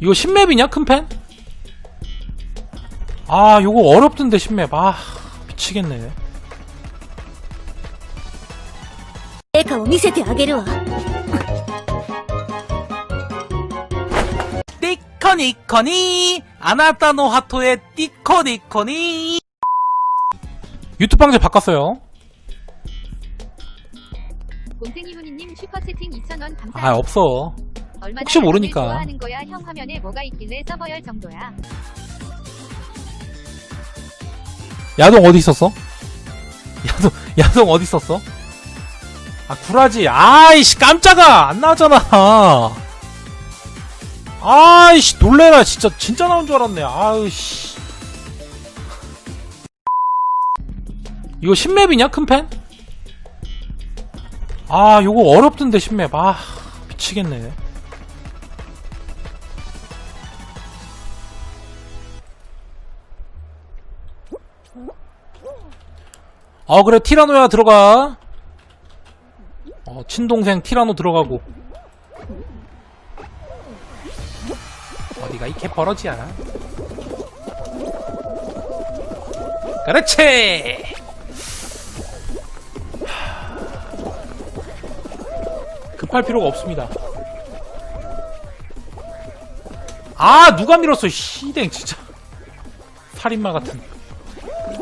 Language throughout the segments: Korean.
이거 신맵이냐 큰펜? 아 요거 어렵던데 신맵 아 미치겠네 成果を見せてあげるわ 띠커니커니 아나타노 하토의 띠커니커니 유튜브 방제 바꿨어요 곰탱이 훈이님 슈퍼채팅 2,000원 감사합니다. 아 없어 얼마나 혹시 모르니까. 거야 형 화면에 뭐가 있길래 서버열 정도야. 야동 어디 있었어? 야동 야동 어디 있었어? 아 구라지 아이씨 깜짝아 안 나왔잖아 아이씨 놀래라 진짜 진짜 나온 줄 알았네 아이씨 이거 신맵이냐 큰펜? 아 요거 어렵던데 신맵 아 미치겠네 어 그래 티라노야 들어가. 어 친동생 티라노 들어가고. 어디가 이 개버러지야 그렇지! 급할 필요가 없습니다. 아 누가 밀었어 시댕 진짜. 살인마 같은.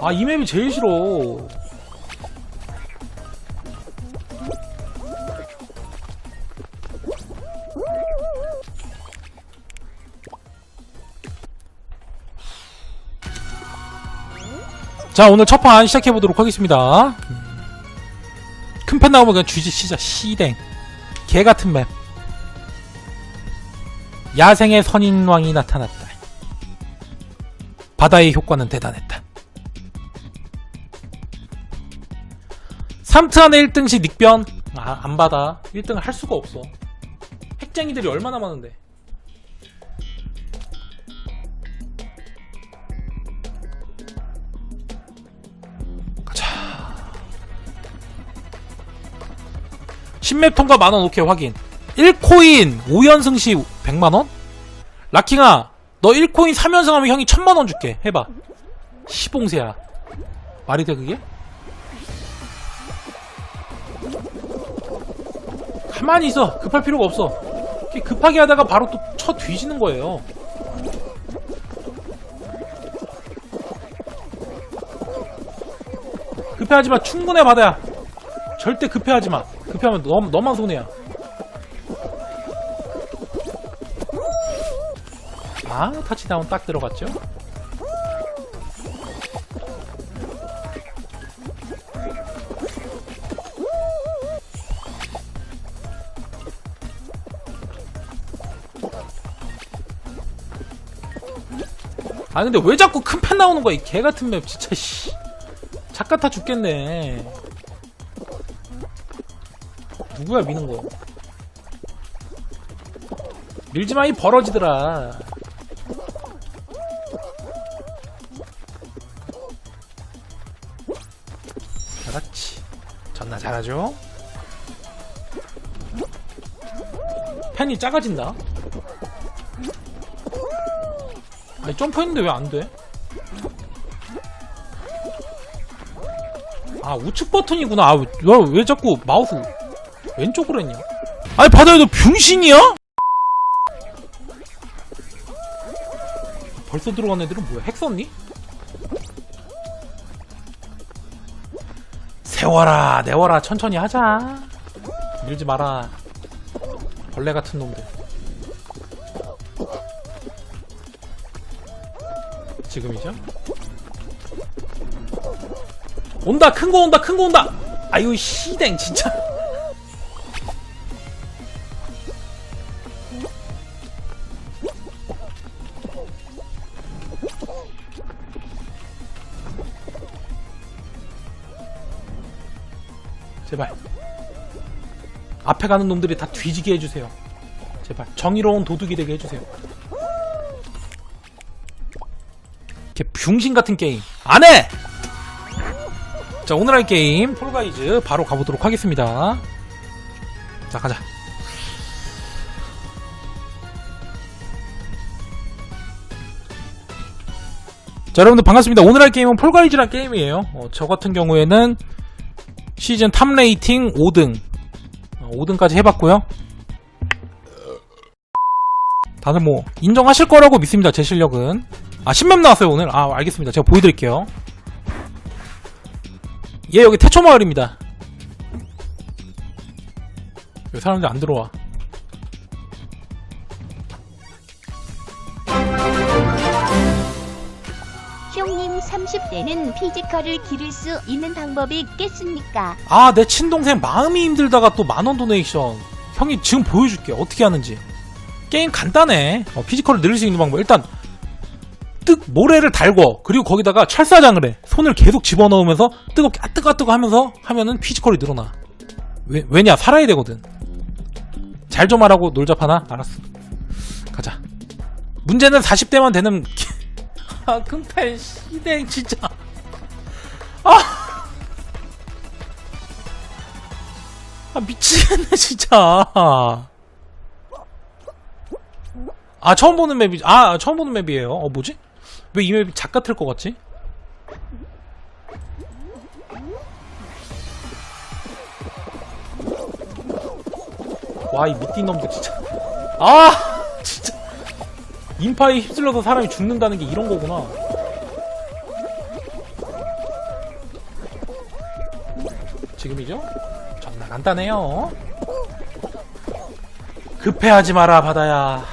아 이 맵이 제일 싫어 자 오늘 첫 판 시작해보도록 하겠습니다. 큰 판 나오면 그냥 쥐지 시작 시댕. 개같은 맵. 야생의 선인왕이 나타났다. 바다의 효과는 대단했다. 3트 안에 1등씩 닉변. 아, 안 받아. 1등을 할 수가 없어. 핵쟁이들이 얼마나 많은데 10맵 통과 만원 오케이 확인. 1코인 5연승 시 100만원? 라킹아 너 1코인 3연승 하면 형이 1000만원 줄게. 해봐. 시봉새야. 말이 돼 그게? 가만히 있어. 급할 필요가 없어. 급하게 하다가 바로 또 쳐 뒤지는 거예요. 급해하지마. 충분해 바다야. 절대 급해하지마 급해하면 너, 너만 손해야. 아 터치다운 딱 들어갔죠? 아 근데 왜 자꾸 큰펜 나오는 거야? 이 개같은 맵 진짜 씨. 작가 타 죽겠네 누구야 미는 거? 밀지마 이 벌어지더라. 그렇지. 전나 잘하죠? 펜이 작아진다? 아니 점프했는데 왜 안 돼? 아 우측 버튼이구나. 아왜 왜 자꾸 마우스 왼쪽으로 했냐? 아니 바다야 너 병신이야? 벌써 들어간 애들은 뭐야? 핵 썼니? 세워라 내워라 천천히 하자. 밀지 마라. 벌레 같은 놈들. 지금이죠? 온다 큰 거 온다 큰 거 온다! 아유 시댕 진짜 앞에 가는 놈들이 다 뒤지게 해주세요. 제발. 정의로운 도둑이 되게 해주세요. 이렇게 병신 같은 게임. 안 해! 자 오늘 할 게임 폴가이즈 바로 가보도록 하겠습니다. 자 가자. 자 여러분들 반갑습니다. 오늘 할 게임은 폴가이즈란 게임이에요. 어, 저 같은 경우에는 시즌 탑 레이팅 5등. 어, 5등까지 해봤고요. 다들 뭐, 인정하실 거라고 믿습니다. 제 실력은. 아, 신맵 나왔어요, 오늘. 아, 알겠습니다. 제가 보여드릴게요. 얘 여기 태초마을입니다. 여기 사람들 안 들어와. 형님 30대는 피지컬을 기를 수 있는 방법이 있겠습니까? 아, 내 친동생 마음이 힘들다가 또 만원 도네이션. 형이 지금 보여줄게. 어떻게 하는지. 게임 간단해. 어, 피지컬을 늘릴 수 있는 방법. 일단, 뜨, 모래를 달궈. 그리고 거기다가 철사장을 해. 손을 계속 집어넣으면서 뜨겁게, 아, 뜨거, 뜨거 하면서 하면은 피지컬이 늘어나. 왜, 왜냐? 살아야 되거든. 잘 좀 하라고 놀자파나? 알았어. 가자. 문제는 40대만 되는, 아, 금팔, 시댕, 진짜. 아! 아 미치겠네 진짜. 아 처음 보는 맵이 아 처음 보는 맵이에요. 어 뭐지? 왜 이 맵이 작 같을 것 같지? 와 이 미띠 놈들 진짜. 아 인파에 휩쓸려서 사람이 죽는다는 게 이런 거구나 지금이죠? 존나 간단해요. 급해하지 마라, 바다야.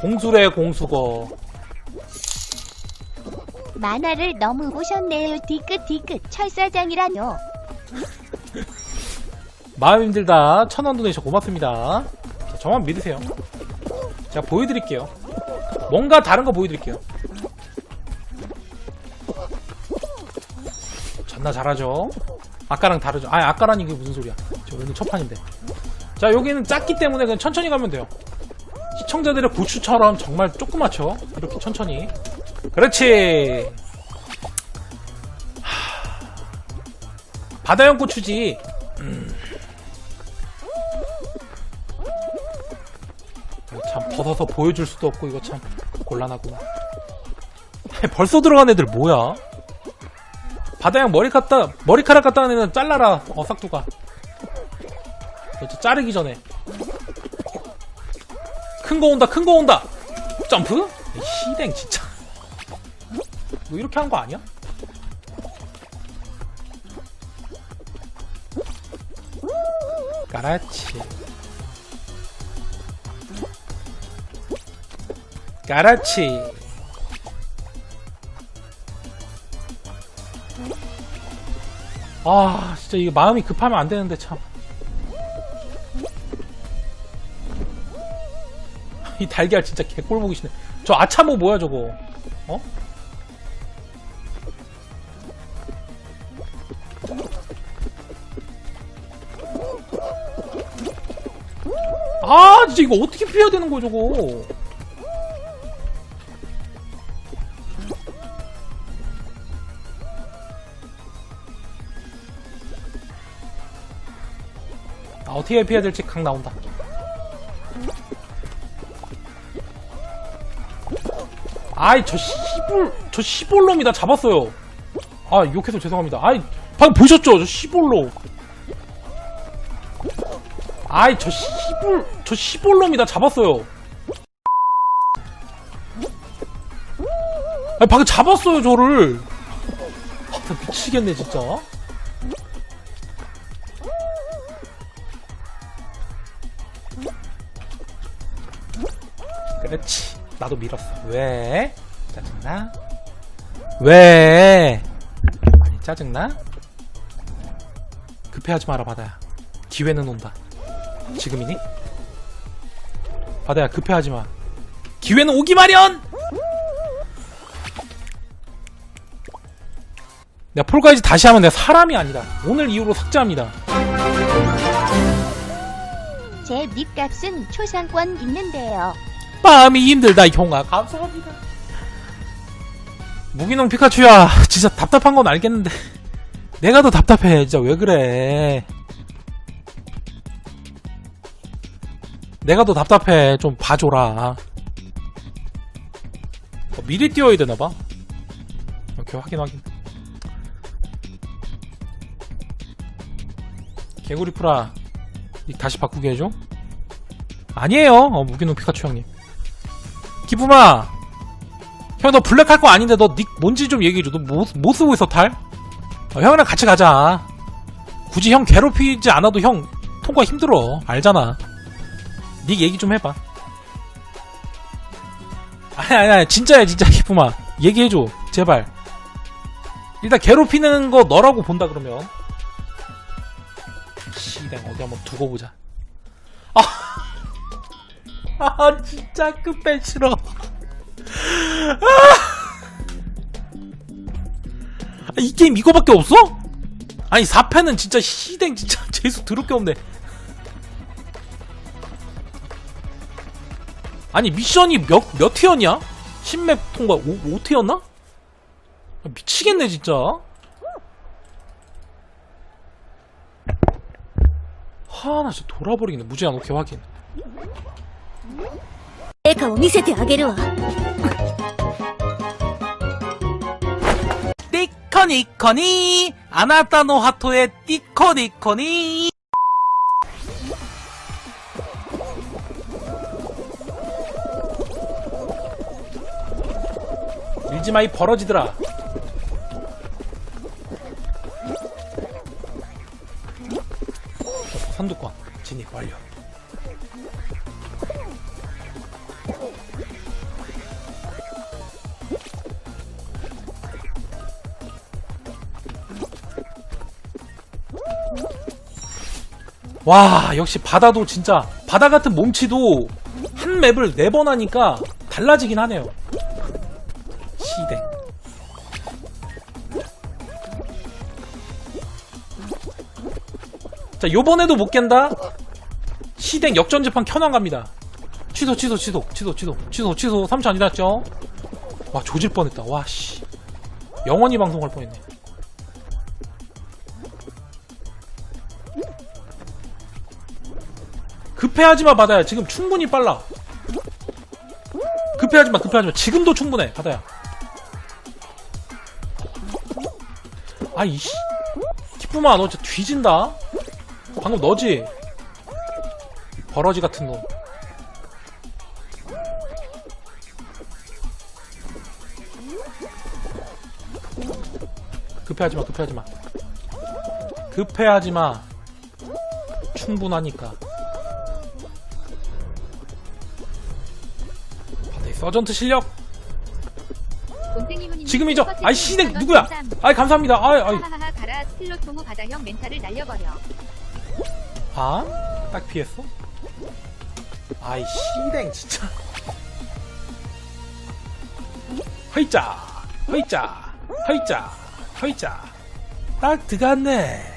공수래, 공수거. 만화를 너무 보셨네요. 디귿디귿 철사장이라뇨. 마음 힘들다. 천원 도네이션 고맙습니다. 자, 저만 믿으세요. 제가 보여드릴게요. 뭔가 다른 거 보여드릴게요. 존나 잘하죠? 아까랑 다르죠? 아, 아까라니 그게 무슨 소리야. 저 오늘 첫 판인데. 자, 여기는 작기 때문에 그냥 천천히 가면 돼요. 시청자들의 고추처럼 정말 조그맣죠? 이렇게 천천히. 그렇지! 하... 바다형 고추지. 참 벗어서 보여줄 수도 없고 이거 참 곤란하구나. 벌써 들어간 애들 뭐야? 바다양 머리 갖다 머리카락 갖다 애는 잘라라 어 싹두가. 저 자르기 전에 큰 거 온다 큰 거 온다 점프? 이 시댕 진짜. 뭐 이렇게 한 거 아니야? 까라치. 까라치. 아, 진짜 이게 마음이 급하면 안 되는데 참. 이 달걀 진짜 개꼴 보기 싫네. 저 아차모 뭐야 저거? 어? 아, 진짜 이거 어떻게 피해야 되는 거야 저거? 어떻게 피해야 될지 각 나온다. 아이, 저 시볼, 저 시볼놈이 다 잡았어요. 아, 욕해서 죄송합니다. 아이, 방금 보셨죠? 저 시볼놈. 아이, 저 시볼, 저 시볼놈이 다 잡았어요. 아니, 방금 잡았어요, 저를. 아, 나 미치겠네, 진짜. 나도 밀었어. 왜? 짜증나? 왜? 아니, 짜증나? 급해하지 마라, 바다야. 기회는 온다. 지금이니? 바다야, 급해하지 마. 기회는 오기 마련! 내가 폴가이즈 다시 하면 내가 사람이 아니다. 오늘 이후로 삭제합니다. 제 립값은 초상권 있는데요. 마음이 힘들다 형아. 감사합니다. 무기농 피카츄야 진짜 답답한 건 알겠는데. 내가 더 답답해. 진짜 왜 그래? 내가 더 답답해. 좀 봐줘라. 어, 미리 띄워야 되나봐? 오케이 확인 확인. 개구리 프라 이 다시 바꾸게 해줘? 아니에요. 어 무기농 피카츄 형님 기쁨아 형 너 블랙 할 거 아닌데 너 닉 뭔지 좀 얘기해줘. 너 뭐 뭐 쓰고 있어 탈? 어, 형이랑 같이 가자. 굳이 형 괴롭히지 않아도 형 통과 힘들어. 알잖아. 닉 얘기 좀 해봐. 아니 아니 아니 진짜야 진짜 기쁨아 얘기해줘 제발. 일단 괴롭히는 거 너라고 본다 그러면. 시댕 어디 한번 두고 보자. 아, 아 진짜 끝배 싫어 아, 이 게임 이거밖에 없어? 아니 4패는 진짜 시댕 진짜 재수 더럽게 없네 아니 미션이 몇, 몇 티어냐? 10맵 통과 5, 5티어나? 미치겠네 진짜 하나 진짜 돌아버리겠네 무제한 오케이 확인 成果を見せてあげるわ 띠커니커니 아나타노 하토의 띠커니커니 밀지마 이 벌어지더라 선두권 진입 완료 와 역시 바다도 진짜 바다 같은 몸치도 한 맵을 네 번 하니까 달라지긴 하네요. 시대 자 요번에도 못 깬다. 시댕 역전재판 켜난 갑니다. 취소 취소 취소 취소 취소 취소 취소. 3초 안 지났죠? 와 조질 뻔했다. 와씨. 영원히 방송할 뻔했네 급해하지마 바다야. 지금 충분히 빨라. 급해하지마 급해하지마. 지금도 충분해 바다야. 아이씨. 기쁨아 너 진짜 뒤진다. 방금 너지? 버러지 같은 놈. 급해하지마 급해하지마. 급해하지마. 충분하니까 서전트 실력? 지금이죠? 아이 시댕 2,000원 누구야. 아이 감사합니다. 아이 아이. 하하하 가라. 스틸로 통우 바다형 멘탈을 날려버려. 아? 딱 피했어? 아이 시댕 진짜. 허이짜 허이짜 허이짜 허이짜. 딱 들어갔네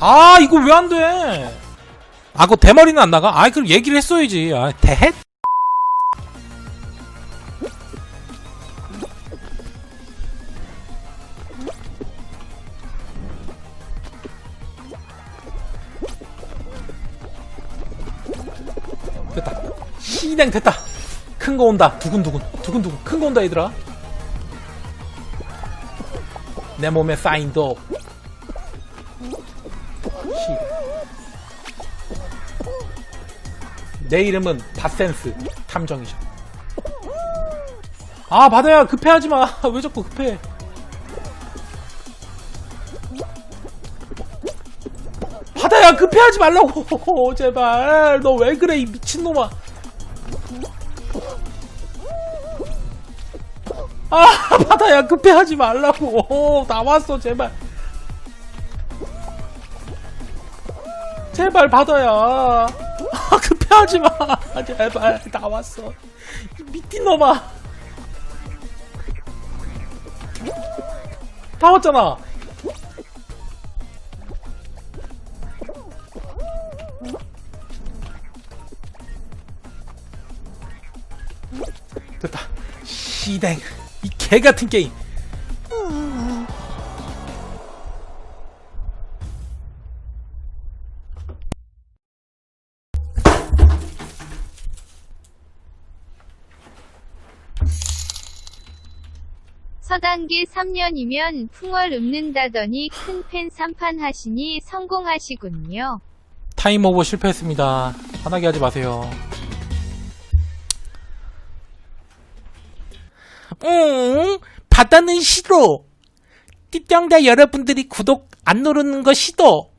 아 이거 왜 안 돼 아 그거 대머리는 안 나가? 아이 그럼 얘기를 했어야지 아 대헷? 됐다. 시댕 됐다. 큰 거 온다. 두근두근. 두근두근. 큰 거 온다, 얘들아. 내 몸에 사인도. 내 이름은 바센스 탐정이죠. 아, 바다야, 급해하지 마. 왜 자꾸 급해? 바다야 급해하지 말라고 제발 너 왜 그래 이 미친놈아 아 바다야 급해하지 말라고 나왔어 제발 제발 바다야 하지 마 제발 나왔어 이 미친놈아 다 왔잖아 됐다. 시댕. 이 개 같은 게임. 서단계 3년이면 풍월 읊는다더니 큰 팬 3판 하시니 성공하시군요. 타임 오버 실패했습니다. 화나게 하지 마세요. 응, 바다는 싫어. 띠땅다 여러분들이 구독 안 누르는 거 싫어.